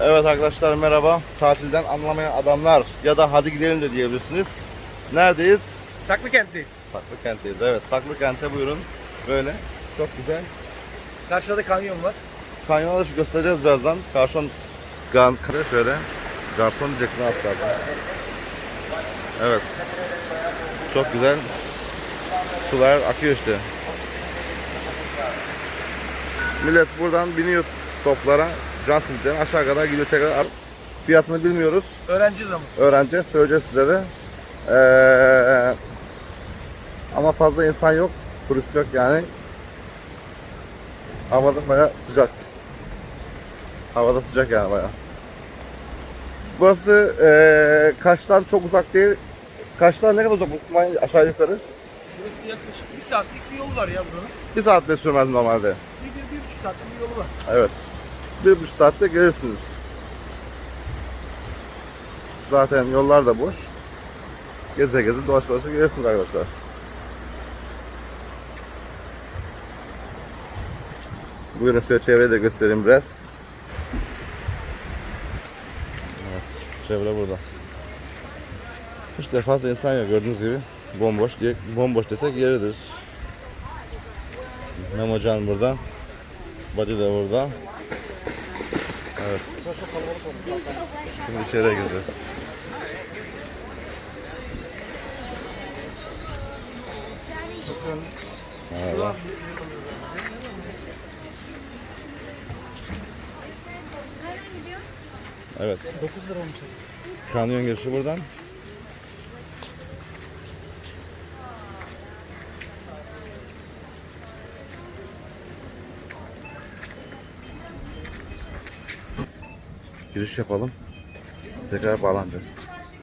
Evet arkadaşlar merhaba. Tatilden anlamayan adamlar ya da hadi gidelim de diyebilirsiniz. Neredeyiz? Saklı kentteyiz. Saklı kentteyiz. Evet, Saklı kente buyurun. Böyle. Çok güzel. Karşıda da kanyon var. Kanyonu da göstereceğiz birazdan. Garson gan şöyle. Garson diyeceksin hatta. Evet. Çok güzel. Sular akıyor işte. Millet buradan biniyor toplara. Simitten aşağı kadar gidiyor tekrar. Fiyatını bilmiyoruz. Öğrenciyiz ama. öğreneceğiz, söyleyeceğiz size de. Ee, ama fazla insan yok, turist yok yani. Havada baya sıcak. Havada sıcak yani baya. Burası ee, Kaş'tan çok uzak değil. Kaş'tan ne kadar uzak bu İsmail? Aşağı yukarı. Burası yaklaşık bir saatlik bir yolu var ya buranın. Bir saat bile sürmez normalde. Bir, bir, bir buçuk saatlik bir yolu var. Evet. Bir buçuk saatte gelirsiniz. Zaten yollar da boş. Geze geze dolaş dolaşa gelirsiniz arkadaşlar. Buyurun şöyle çevreyi de göstereyim biraz. Evet, çevre burada. Hiç de fazla insan yok gördüğünüz gibi. Bomboş bomboş desek yeridir. Memocan burada. Body de burada. Evet. Şimdi içeriye gireceğiz. Merhaba. Evet. 9 lira olmuş. Kanyon girişi buradan. Giriş yapalım. Tekrar bağlanacağız.